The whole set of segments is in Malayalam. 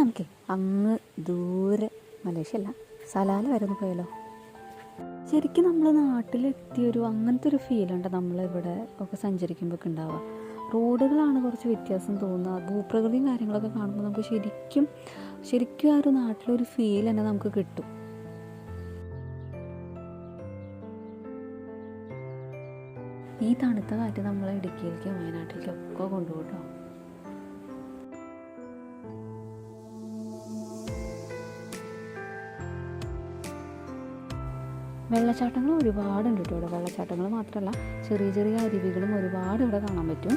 നമുക്കേ അങ്ങ് ദൂരെ മലേഷ്യ അല്ല സലാല വരെ ഒന്ന് പോയാലോ? ശരിക്കും നമ്മൾ നാട്ടിലെത്തിയൊരു അങ്ങനത്തെ ഒരു ഫീലുണ്ട് നമ്മളിവിടെ ഒക്കെ സഞ്ചരിക്കുമ്പോൾ ഉണ്ടാവുക. റോഡുകളാണ് കുറച്ച് വ്യത്യാസം തോന്നുക. ഭൂപ്രകൃതിയും കാര്യങ്ങളൊക്കെ കാണുമ്പോൾ നമുക്ക് ശരിക്കും ശരിക്കും ആ ഒരു നാട്ടിലൊരു ഫീൽ തന്നെ നമുക്ക് കിട്ടും. ഈ തണുത്ത കാറ്റ് നമ്മളെ ഇടുക്കിയിലേക്കും വയനാട്ടിലേക്കും ഒക്കെ കൊണ്ടുപോട്ടോ വെള്ളച്ചാട്ടങ്ങൾ ഒരുപാടുണ്ട് കേട്ടോ ഇവിടെ. വെള്ളച്ചാട്ടങ്ങൾ മാത്രമല്ല ചെറിയ ചെറിയ അരുവികളും ഒരുപാട് ഇവിടെ കാണാൻ പറ്റും.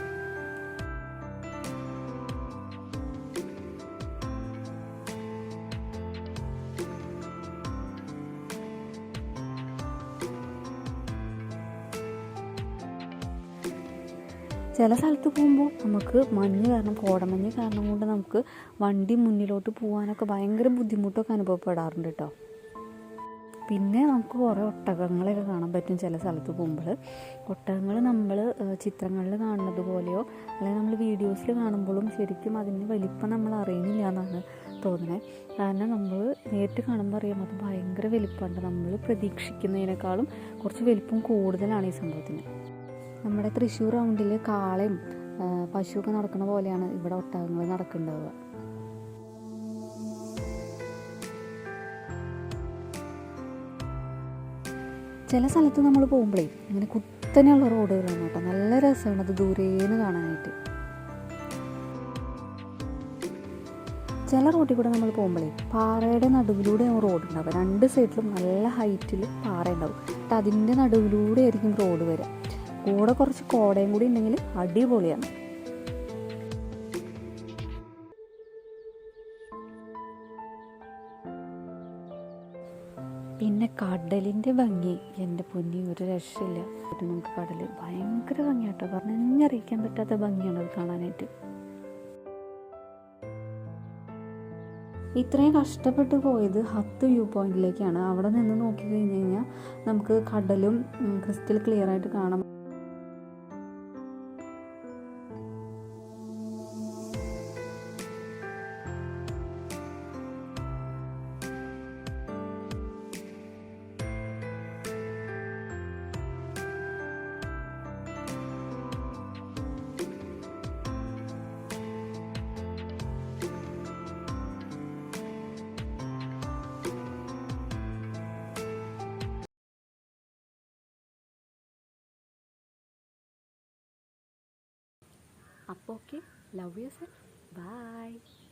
ചില സ്ഥലത്ത് പോകുമ്പോൾ നമുക്ക് മഞ്ഞ് കാരണം കോടമഞ്ഞ് കാരണം കൊണ്ട് നമുക്ക് വണ്ടി മുന്നിലോട്ട് പോകാനൊക്കെ ഭയങ്കര ബുദ്ധിമുട്ടൊക്കെ അനുഭവപ്പെടാറുണ്ട് കേട്ടോ. പിന്നെ നമുക്ക് കുറേ ഒട്ടകങ്ങളെയൊക്കെ കാണാൻ പറ്റും ചില സ്ഥലത്ത് പോകുമ്പോൾ. ഒട്ടകങ്ങൾ നമ്മൾ ചിത്രങ്ങളിൽ കാണുന്നത് പോലെയോ അല്ലെങ്കിൽ നമ്മൾ വീഡിയോസിൽ കാണുമ്പോഴും ശരിക്കും അതിന്റെ വലിപ്പം നമ്മൾ അറിയുന്നില്ല എന്നാണ് തോന്നുന്നത്. കാരണം നമ്മൾ നേരിട്ട് കാണുമ്പോൾ അറിയാം അത് ഭയങ്കര വലിപ്പമുണ്ട്. നമ്മൾ പ്രതീക്ഷിക്കുന്നതിനേക്കാളും കുറച്ച് വലിപ്പം കൂടുതലാണ് ഈ സംഭവത്തിന്. നമ്മുടെ തൃശ്ശൂർ റൗണ്ടിൽ കാളയും പശുവൊക്കെ നടക്കുന്ന പോലെയാണ് ഇവിടെ ഒട്ടകങ്ങൾ നടക്കുന്നുണ്ടാവുക. ചില സ്ഥലത്ത് നമ്മൾ പോകുമ്പോഴേ ഇങ്ങനെ കുത്തനെയുള്ള റോഡുകളാണ് കേട്ടോ. നല്ല രസമാണ് അത് ദൂരേന്ന് കാണാനായിട്ട്. ചില റോഡിൽ കൂടെ നമ്മൾ പോകുമ്പോഴേ പാറയുടെ നടുവിലൂടെ റോഡ് ഉണ്ടാവുക. രണ്ട് സൈഡിലും നല്ല ഹൈറ്റിൽ പാറ ഉണ്ടാവും. എന്നിട്ട് അതിന്റെ നടുവിലൂടെ ആയിരിക്കും റോഡ് വരിക. കൂടെ കുറച്ച് കോടയും കൂടി ഉണ്ടെങ്കിൽ അടിപൊളിയാണ്. പിന്നെ കടലിന്റെ ഭംഗി. എന്റെ പൊന്നി ഒരു രക്ഷയില്ല. നമുക്ക് കടൽ ഭയങ്കര ഭംഗിയാട്ടോ. പറഞ്ഞറിയിക്കാൻ പറ്റാത്ത ഭംഗിയാണ് അത് കാണാനായിട്ട്. ഇത്രയും കഷ്ടപ്പെട്ട് പോയത് ഹത്ത് വ്യൂ പോയിന്റിലേക്കാണ്. അവിടെ നിന്ന് നോക്കി കഴിഞ്ഞ് കഴിഞ്ഞാൽ നമുക്ക് കടലും ക്രിസ്റ്റൽ ക്ലിയർ ആയിട്ട് കാണാം. a Poke la Bye.